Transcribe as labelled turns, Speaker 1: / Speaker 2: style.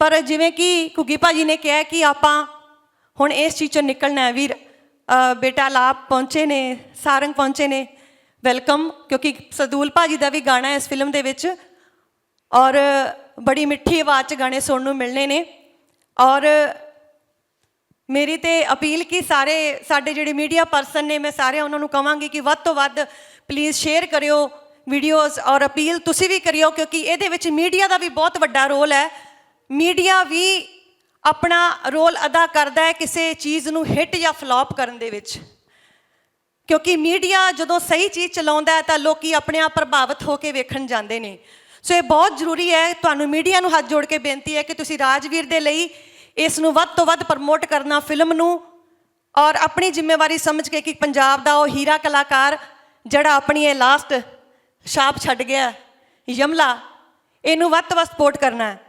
Speaker 1: ਪਰ ਜਿਵੇਂ ਕਿ ਘੁੱਗੀ ਭਾਜੀ ਨੇ ਕਿਹਾ ਕਿ ਆਪਾਂ ਹੁਣ ਇਸ ਚੀਜ਼ ਚੋਂ ਨਿਕਲਣਾ ਹੈ ਵੀਰ। ਬੇਟਾ ਲਾਭ ਪਹੁੰਚੇ ਨੇ, ਸਾਰੰਗ ਪਹੁੰਚੇ ਨੇ। ਵੈਲਕਮ, ਕਿਉਂਕਿ ਸਦੂਲ ਭਾਜੀ ਦਾ ਵੀ ਗਾਣਾ ਹੈ ਇਸ ਫਿਲਮ ਦੇ ਵਿੱਚ। ਔਰ ਬੜੀ ਮਿੱਠੀ ਆਵਾਜ਼ 'ਚ ਗਾਣੇ ਸੁਣਨ ਨੂੰ ਮਿਲਣੇ ਨੇ। ਔਰ ਮੇਰੀ ਤੇ ਅਪੀਲ ਕੀ ਸਾਰੇ ਸਾਡੇ ਜਿਹੜੇ ਮੀਡੀਆ ਪਰਸਨ ਨੇ, ਮੈਂ ਸਾਰੇ ਉਹਨਾਂ ਨੂੰ ਕਵਾਂਗੀ ਕਿ ਵੱਧ ਤੋਂ ਵੱਧ ਪਲੀਜ਼ ਸ਼ੇਅਰ ਕਰਿਓ ਵੀਡੀਓਜ਼ ਔਰ ਅਪੀਲ ਤੁਸੀਂ ਵੀ ਕਰਿਓ, ਕਿਉਂਕਿ ਇਹਦੇ ਵਿੱਚ ਮੀਡੀਆ ਦਾ ਵੀ ਬਹੁਤ ਵੱਡਾ ਰੋਲ ਹੈ। ਮੀਡੀਆ ਵੀ ਆਪਣਾ ਰੋਲ ਅਦਾ ਕਰਦਾ ਹੈ ਕਿਸੇ ਚੀਜ਼ ਨੂੰ ਹਿੱਟ ਜਾਂ ਫਲॉप ਕਰਨ ਦੇ ਵਿੱਚ। ਕਿਉਂਕਿ ਮੀਡੀਆ ਜਦੋਂ ਸਹੀ ਚੀਜ਼ ਚਲਾਉਂਦਾ ਹੈ ਤਾਂ ਲੋਕੀ ਆਪਣੇ ਆਪ ਪ੍ਰਭਾਵਿਤ ਹੋ ਕੇ ਵੇਖਣ ਜਾਂਦੇ ਨੇ। ਸੋ ਇਹ ਬਹੁਤ ਜ਼ਰੂਰੀ ਹੈ, ਤੁਹਾਨੂੰ ਮੀਡੀਆ ਨੂੰ ਹੱਥ ਜੋੜ ਕੇ ਬੇਨਤੀ ਹੈ ਕਿ ਤੁਸੀਂ ਰਾਜਵੀਰ ਦੇ ਲਈ ਇਸ ਨੂੰ ਵੱਧ ਤੋਂ ਵੱਧ ਪ੍ਰਮੋਟ ਕਰਨਾ, ਫਿਲਮ ਨੂੰ ਔਰ ਆਪਣੀ ਜ਼ਿੰਮੇਵਾਰੀ ਸਮਝ ਕੇ ਕਿ ਪੰਜਾਬ ਦਾ ਉਹ ਹੀਰਾ ਕਲਾਕਾਰ ਜਿਹੜਾ ਆਪਣੀ ਇਹ ਲਾਸਟ ਛਾਪ ਛੱਡ ਗਿਆ, ਯਮਲਾ, ਇਹਨੂੰ ਵੱਧ ਤੋਂ ਵੱਧ ਸਪੋਰਟ ਕਰਨਾ ਹੈ।